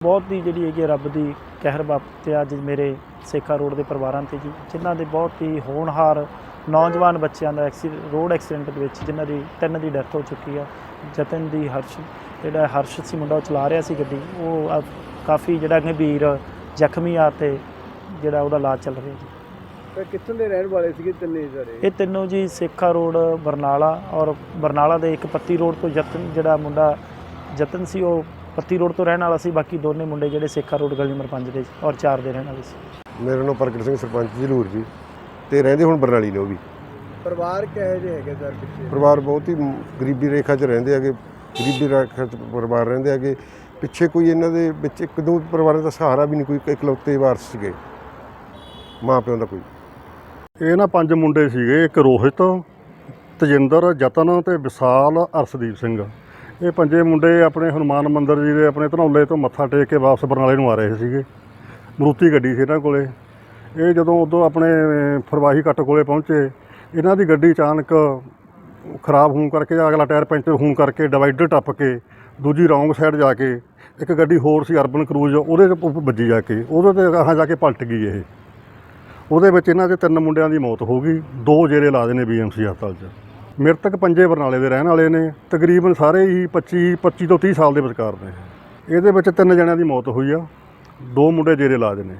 ਬਹੁਤ ਹੀ ਜਿਹੜੀ ਹੈਗੀ ਰੱਬ ਦੀ ਕਹਿਰ ਵਾਪਰਿਆ ਅੱਜ ਮੇਰੇ ਸੇਖਾ ਰੋਡ ਦੇ ਪਰਿਵਾਰਾਂ ਤੇ ਜੀ ਜਿਨ੍ਹਾਂ ਦੇ ਬਹੁਤ ਹੀ ਹੋਣਹਾਰ ਨੌਜਵਾਨ ਬੱਚਿਆਂ ਦਾ ਰੋਡ ਐਕਸੀਡੈਂਟ ਦੇ ਵਿੱਚ ਜਿਨ੍ਹਾਂ ਦੀ ਤਿੰਨ ਦੀ ਡੈਥ ਹੋ ਚੁੱਕੀ ਆ ਜਤਨ ਦੀ ਹਰਸ਼ ਜਿਹੜਾ ਹਰਸ਼ ਸੀ ਮੁੰਡਾ ਉਹ ਚਲਾ ਰਿਹਾ ਸੀ ਗੱਡੀ ਉਹ ਕਾਫੀ ਜਿਹੜਾ ਗੰਭੀਰ ਜ਼ਖਮੀ ਆ ਤੇ ਜਿਹੜਾ ਉਹਦਾ ਇਲਾਜ ਚੱਲ ਰਿਹਾ ਜੀ। ਤਾਂ ਕਿੱਥੋਂ ਦੇ ਰਹਿਣ ਵਾਲੇ ਸੀਗੇ ਤਿੰਨੇ ਸਾਰੇ ਇਹ ਤਿੰਨੋਂ ਜੀ ਸੇਖਾ ਰੋਡ ਬਰਨਾਲਾ ਔਰ ਬਰਨਾਲਾ ਦੇ ਇੱਕ ਪੱਤੀ ਰੋਡ ਤੋਂ ਜਤਨ ਜਿਹੜਾ ਮੁੰਡਾ ਜਤਨ ਸੀ ਉਹ ਪੱਤੀ ਰੋਡ ਤੋਂ ਰਹਿਣ ਵਾਲਾ ਸੀ ਬਾਕੀ ਦੋਨੇ ਮੁੰਡੇ ਜਿਹੜੇ ਸੇਖਾ ਰੋਡ ਗਲੀ ਨੰਬਰ 5 ਦੇ ਸੀ ਔਰ 4 ਦੇ ਰਹਿਣ ਵਾਲੇ ਸੀ। ਮੇਰਾ ਨਾਮ ਪ੍ਰਗਟ ਸਿੰਘ ਸਰਪੰਚ ਜਲੂਰ ਜੀ। ਤੇ ਰਹਿੰਦੇ ਹੁਣ ਬਰਨਾਲੀ ਨੇ ਉਹ ਵੀ। ਪਰਿਵਾਰ ਕਿਹੋ ਜਿਹੇ ਹੈਗੇ ਸਰ ਪਿੱਛੇ? ਪਰਿਵਾਰ ਬਹੁਤ ਹੀ ਗਰੀਬੀ ਰੇਖਾ 'ਚ ਰਹਿੰਦੇ ਹੈਗੇ ਗਰੀਬੀ ਰੇਖਾ 'ਚ ਪਰਿਵਾਰ ਰਹਿੰਦੇ ਹੈਗੇ। ਪਿੱਛੇ ਕੋਈ ਇਹਨਾਂ ਦੇ ਵਿੱਚ ਇੱਕ ਦੋ ਪਰਿਵਾਰਾਂ ਦਾ ਸਹਾਰਾ ਵੀ ਨਹੀਂ ਕੋਈ ਇਕਲੌਤੇ ਵਾਰਸ ਸੀਗੇ। ਮਾਂ ਪਿਓ ਦਾ ਕੋਈ। ਇਹ ਨਾ ਪੰਜ ਮੁੰਡੇ ਸੀਗੇ ਇੱਕ ਰੋਹਿਤ ਤਜਿੰਦਰ ਜਤਨ ਤੇ ਵਿਸਾਲ ਅਰਸ਼ਦੀਪ ਸਿੰਘ। ਇਹ ਪੰਜੇ ਮੁੰਡੇ ਆਪਣੇ ਹਨੂਮਾਨ ਮੰਦਿਰ ਜੀ ਦੇ ਆਪਣੇ ਧਨੌਲੇ ਤੋਂ ਮੱਥਾ ਟੇਕ ਕੇ ਵਾਪਸ ਬਰਨਾਲੇ ਨੂੰ ਆ ਰਹੇ ਸੀਗੇ। ਮਰੂਤੀ ਗੱਡੀ ਸੀ ਇਹਨਾਂ ਕੋਲੇ। ਇਹ ਜਦੋਂ ਉਦੋਂ ਆਪਣੇ ਫਰਵਾਹੀ ਕੱਟ ਕੋਲੇ ਪਹੁੰਚੇ, ਇਹਨਾਂ ਦੀ ਗੱਡੀ ਅਚਾਨਕ ਖਰਾਬ ਹੋਣ ਕਰਕੇ ਜਾਂ ਅਗਲਾ ਟਾਇਰ ਪੈਂਚਰ ਹੋਣ ਕਰਕੇ ਡਿਵਾਈਡਰ ਟੱਪ ਕੇ ਦੂਜੀ ਰੌਂਗ ਸਾਈਡ ਜਾ ਕੇ ਇੱਕ ਗੱਡੀ ਹੋਰ ਸੀ ਅਰਬਨ ਕਰੂਜ਼, ਉਹਦੇ ਤੇ ਵੱਜੀ ਜਾ ਕੇ। ਉਹਦੇ ਤੇ ਅਗਾਂਹ ਜਾ ਕੇ ਪਲਟ ਗਈ ਇਹ। ਉਹਦੇ ਵਿੱਚ ਇਹਨਾਂ ਦੇ ਤਿੰਨ ਮੁੰਡਿਆਂ ਦੀ ਮੌਤ ਹੋ ਗਈ। ਦੋ ਜੇਰੇ ਇਲਾਜ ਨੇ ਬੀਐਮਸੀ ਹਸਪਤਾਲ 'ਚ। ਮ੍ਰਿਤਕ ਪੰਜੇ ਬਰਨਾਲੇ ਦੇ ਰਹਿਣ ਵਾਲੇ ਨੇ, ਤਕਰੀਬਨ ਸਾਰੇ ਹੀ 25 25 ਤੋਂ 30 ਸਾਲ ਦੇ ਵਿਚਕਾਰ ਨੇ। ਇਹਦੇ ਵਿੱਚ ਤਿੰਨ ਜਣਿਆਂ ਦੀ ਮੌਤ ਹੋਈ ਆ, ਦੋ ਮੁੰਡੇ ਜੇਰੇ ਇਲਾਜ ਨੇ।